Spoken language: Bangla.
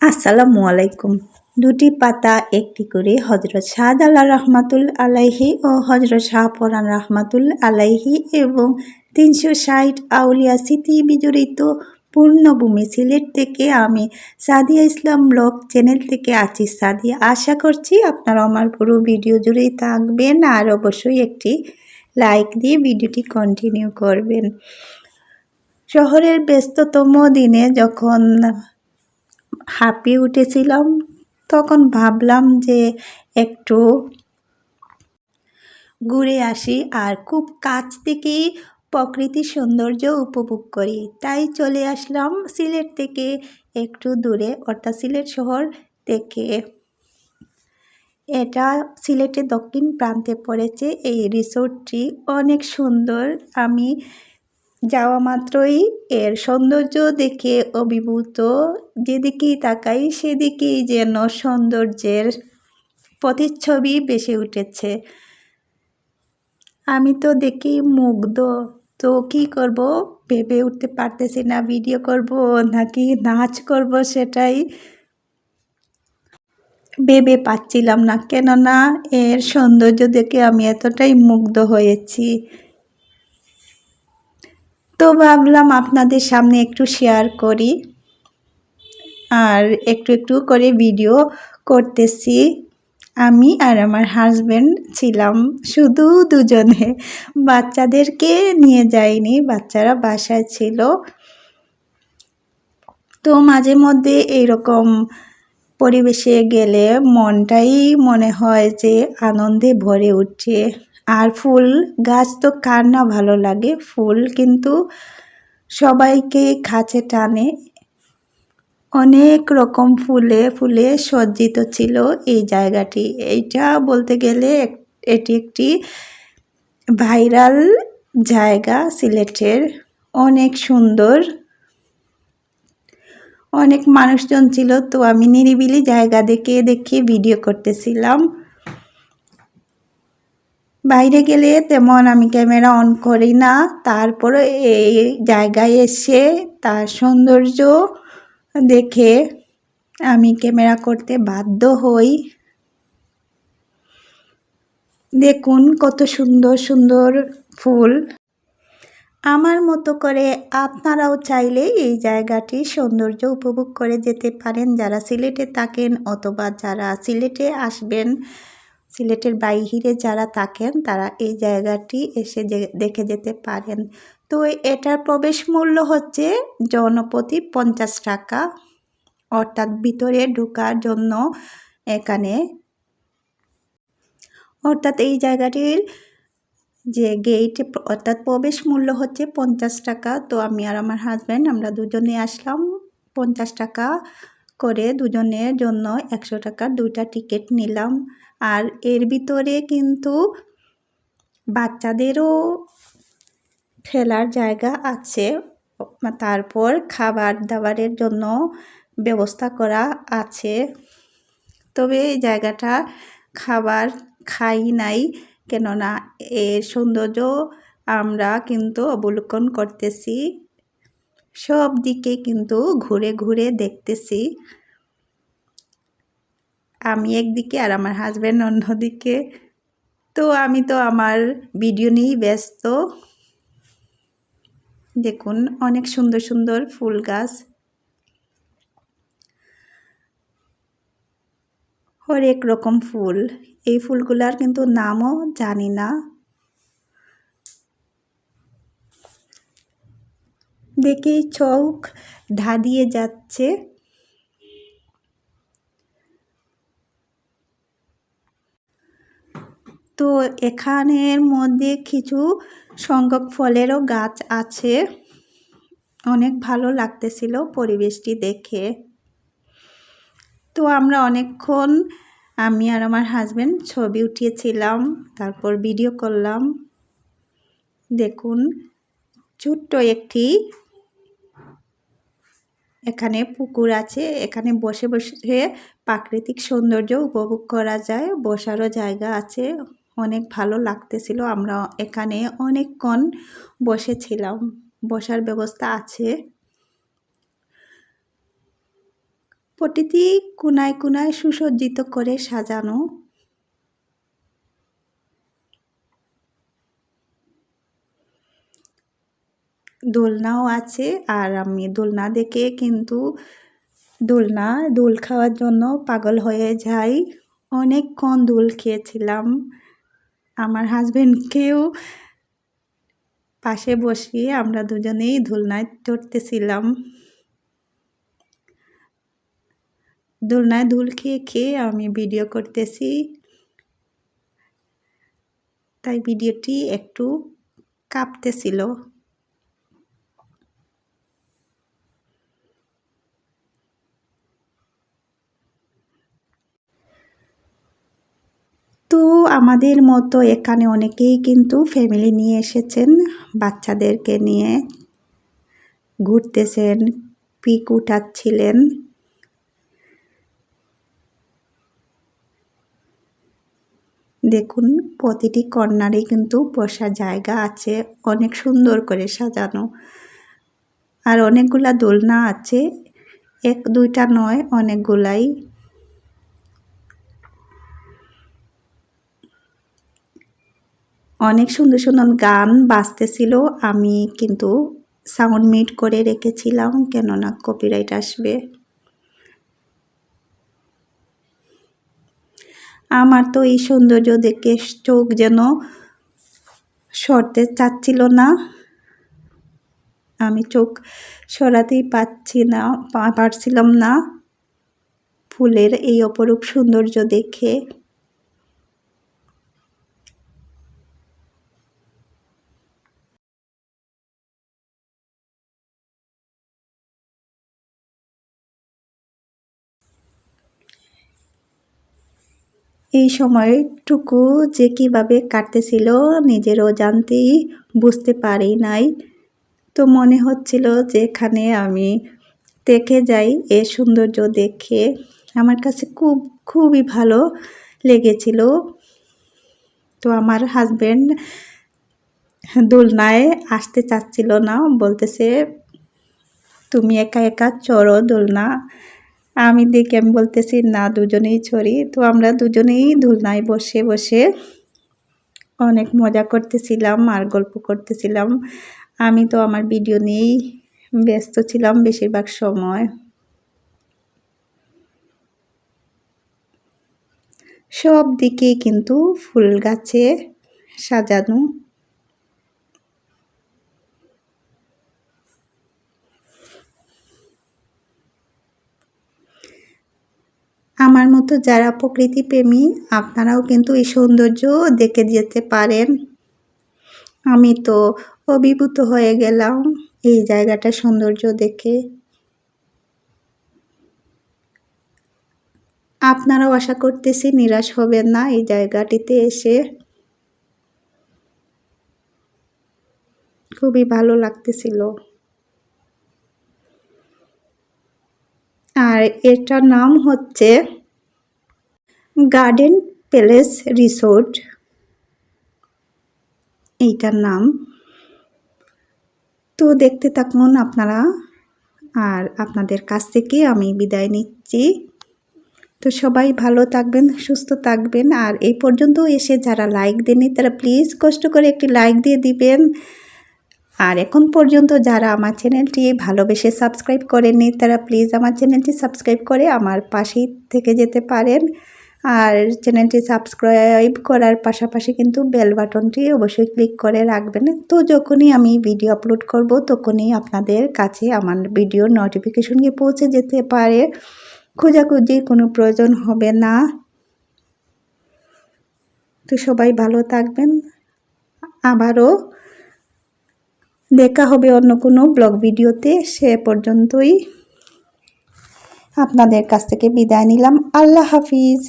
আসসালামু আলাইকুম। দুটি পাতা, একটি করে হজরত শাহাদ আল্লাহ রহমাতুল আলাইহি ও হজরত শাহপরান রহমাতুল আলাইহি এবং তিনশো ষাট আউলিয়া স্মৃতি বিজড়িত পূর্ণভূমি সিলেট থেকে আমি সাদিয়া ইসলাম ব্লগ চ্যানেল থেকে আছি সাদিয়া। আশা করছি আপনারা আমার পুরো ভিডিও জুড়েই থাকবেন আর অবশ্যই একটি লাইক দিয়ে ভিডিওটি কন্টিনিউ করবেন। শহরের ব্যস্ততম দিনে যখন হাঁপিয়ে উঠেছিলাম। তখন ভাবলাম যে একটু ঘুরে আসি আর খুব কাছ থেকেই প্রকৃতির সৌন্দর্য উপভোগ করি। তাই চলে আসলাম সিলেট থেকে একটু দূরে, অর্থাৎ সিলেট শহর থেকে। এটা সিলেটের দক্ষিণ প্রান্তে পড়েছে। এই রিসোর্টটি অনেক সুন্দর। আমি যাওয়া মাত্রই এর সৌন্দর্য দেখে অভিভূত। যেদিকেই তাকাই, সেদিকেই যেন সৌন্দর্যের প্রতিচ্ছবি বেশি উঠেছে। আমি তো দেখি মুগ্ধ। তো কী করব? ভেবে উঠতে পারতেছি না ভিডিও করব নাকি নাচ করব সেটাই ভেবে পাচ্ছিলাম না। কেননা, এর সৌন্দর্য দেখে আমি এতটাই মুগ্ধ হয়েছি। তো ভাবলাম আপনাদের সামনে একটু শেয়ার করি। আর একটু একটু করে ভিডিও করতেছি। আমি আর আমার হাজব্যান্ড ছিলাম শুধু দুজনে। বাচ্চাদেরকে নিয়ে যাইনি, বাচ্চারা বাসায় ছিল। তো মাঝে মধ্যে এইরকম পরিবেশে গেলে মনটাই মনে হয় যে আনন্দে ভরে উঠছে। আর ফুল গাছ তো কার না ভালো লাগে, ফুল কিন্তু সবাইকে কাছে টানে। অনেক রকম ফুলে ফুলে সজ্জিত ছিল এই জায়গাটি। এইটা বলতে গেলে এটি একটি ভাইরাল জায়গা সিলেটের। অনেক সুন্দর। অনেক মানুষজন ছিল, তো আমি নিরিবিলি জায়গা দেখে দেখে ভিডিও করতেছিলাম। বাইরে গেলে তেমন আমি ক্যামেরা অন করি না। তারপরে এই জায়গায় এসে তার সৌন্দর্য দেখে আমি ক্যামেরা করতে বাধ্য হই। দেখুন কত সুন্দর সুন্দর ফুল। আমার মতো করে আপনারাও চাইলে এই জায়গাটি সৌন্দর্য উপভোগ করে যেতে পারেন। যারা সিলেটে থাকেন অথবা যারা সিলেটে আসবেন সিলেটের বাইরে যারা থাকেন, তারা এই জায়গাটি এসে দেখে যেতে পারেন। তো এটার প্রবেশ মূল্য হচ্ছে জনপ্রতি পঞ্চাশ টাকা। অর্থাৎ ভিতরে ঢোকার জন্য এখানে অর্থাৎ এই জায়গাটির যে গেট অর্থাৎ প্রবেশ মূল্য হচ্ছে পঞ্চাশ টাকা। তো আমি আর আমার হাজব্যান্ড আমরা দুজনে আসলাম পঞ্চাশ টাকা। করে দুজনের জন্য একশো টাকার দুইটা টিকিট নিলাম। আর এর ভিতরে কিন্তু বাচ্চাদেরও খেলার জায়গা আছে। তারপর খাবার দাবারের জন্য ব্যবস্থা করা আছে। তবে এই জায়গাটা খাবার খাই নাই, কেননা এর সৌন্দর্য আমরা কিন্তু অবলোকন করতেছি। সব দিকে কিন্তু ঘুরে ঘুরে দেখতেছি। আমি একদিকে আর আমার হাজব্যান্ড অন্যদিকে তো আমি তো আমার ভিডিও নিয়েই ব্যস্ত। দেখুন, অনেক সুন্দর সুন্দর ফুল গাছ। হরেক রকম ফুল। এই ফুলগুলার কিন্তু নামও জানি না। দেখেই চোখ ধাঁধিয়ে যাচ্ছে। তো এখানের মধ্যে কিছু সংখ্যক ফলেরও গাছ আছে। অনেক ভালো লাগতেছিল পরিবেশটি দেখে। তো আমরা অনেকক্ষণ আমি আর আমার হাজব্যান্ড ছবি উঠিয়েছিলাম, তারপর ভিডিও করলাম। দেখুন, ছোট্ট একটি এখানে পুকুর আছে। এখানে বসে বসে প্রাকৃতিক সৌন্দর্য উপভোগ করা যায়। বসারও জায়গা আছে। অনেক ভালো লাগতেছিল। আমরা এখানে অনেকক্ষণ বসেছিলাম। বসার ব্যবস্থা আছে। প্রতিটি কোনায় কোনায় সুসজ্জিত করে সাজানো। দোলনাও আছে আর আমি দোলনা দেখে কিন্তু দোলনা, দোল খাওয়ার জন্য পাগল হয়ে যাই। অনেকক্ষণ দোল খেয়েছিলাম। আমার হাজবেন্ডকেও পাশে বসিয়ে আমরা দুজনেই দোলনায় চড়তেছিলাম। দোলনায় দোল খেয়ে খেয়ে আমি ভিডিও করতেছি। তাই ভিডিওটি একটু কাঁপতেছিল তো আমাদের মতো এখানে অনেকেই কিন্তু ফ্যামিলি নিয়ে এসেছেন, বাচ্চাদেরকে নিয়ে ঘুরতেছেন, পিক উঠাচ্ছিলেন। দেখুন, প্রতিটি কর্নারে কিন্তু বসার জায়গা আছে, অনেক সুন্দর করে সাজানো। আর অনেকগুলা দোলনা আছে, এক দুইটা নয়, অনেকগুলাই। অনেক সুন্দর সুন্দর গান বাজতেছিল। আমি কিন্তু সাউন্ড মিট করে রেখেছিলাম, কেননা কপিরাইট আসবে। আমার তো এই সৌন্দর্য দেখে চোখ যেন সরতে চাচ্ছিল না। আমি চোখ সরাতেই পাচ্ছি না পারছিলাম না। ফুলের এই অপরূপ সৌন্দর্য দেখে। এই সময়টুকু যে কীভাবে কাটতেছিল নিজের অজান্তেই বুঝতে পারি নাই। তো মনে হচ্ছিল যে এখানে আমি দেখে যাই, এ সৌন্দর্য দেখে আমার কাছে খুব, খুবই ভালো লেগেছিল। তো আমার হাজব্যান্ড দোলনায় আসতে চাচ্ছিল না, বলতেছে, তুমি একা একা চড়ো দোলনা। আমি দেখে আমি বলতেছি, না, দুজনেই ছড়ি। তো আমরা দুজনেই ধুলনায় বসে বসে অনেক মজা করতেছিলাম আর গল্প করতেছিলাম। আমি তো আমার ভিডিও নিয়েই ব্যস্ত ছিলাম বেশিরভাগ সময়। সব দিকেই কিন্তু ফুল গাছে সাজানো আমার মতো যারা প্রকৃতি প্রেমী আপনারাও কিন্তু এই সৌন্দর্য দেখে যেতে পারেন। আমি তো অভিভূত হয়ে গেলাম এই জায়গাটা সৌন্দর্য দেখে। আপনারাও আশা করতেছি নিরাশ হবেন না এই জায়গাটিতে এসে। খুবই ভালো লাগতেছিল। আর এটার নাম হচ্ছে গার্ডেন প্যালেস রিসোর্ট। এইটার নাম। তো দেখতে থাকুন আপনারা। আর আপনাদের কাছ থেকে আমি বিদায় নিচ্ছি। তো সবাই ভালো থাকবেন, সুস্থ থাকবেন। আর এই পর্যন্ত এসে যারা লাইক দেননি, তারা প্লিজ কষ্ট করে একটি লাইক দিয়ে দিবেন। আর এখন পর্যন্ত যারা আমার চ্যানেলটি ভালোবেসে সাবস্ক্রাইব করেননি, তারা প্লিজ আমার চ্যানেলটি সাবস্ক্রাইব করে আমার পাশেই থেকে যেতে পারেন। আর চ্যানেলটি সাবস্ক্রাইব করার পাশাপাশি কিন্তু বেল বাটনটি অবশ্যই ক্লিক করে রাখবেন। তো যখনই আমি ভিডিও আপলোড করব, তখনই আপনাদের কাছে আমার ভিডিওর নোটিফিকেশন গিয়ে পৌঁছে যেতে পারে। খোঁজাখুঁজি কোনো প্রয়োজন হবে না। তো সবাই ভালো থাকবেন। আবারও দেখা হবে অন্য কোনো ব্লগ ভিডিওতে। সে পর্যন্তই আপনাদের কাছ থেকে বিদায় নিলাম। আল্লাহ হাফিজ।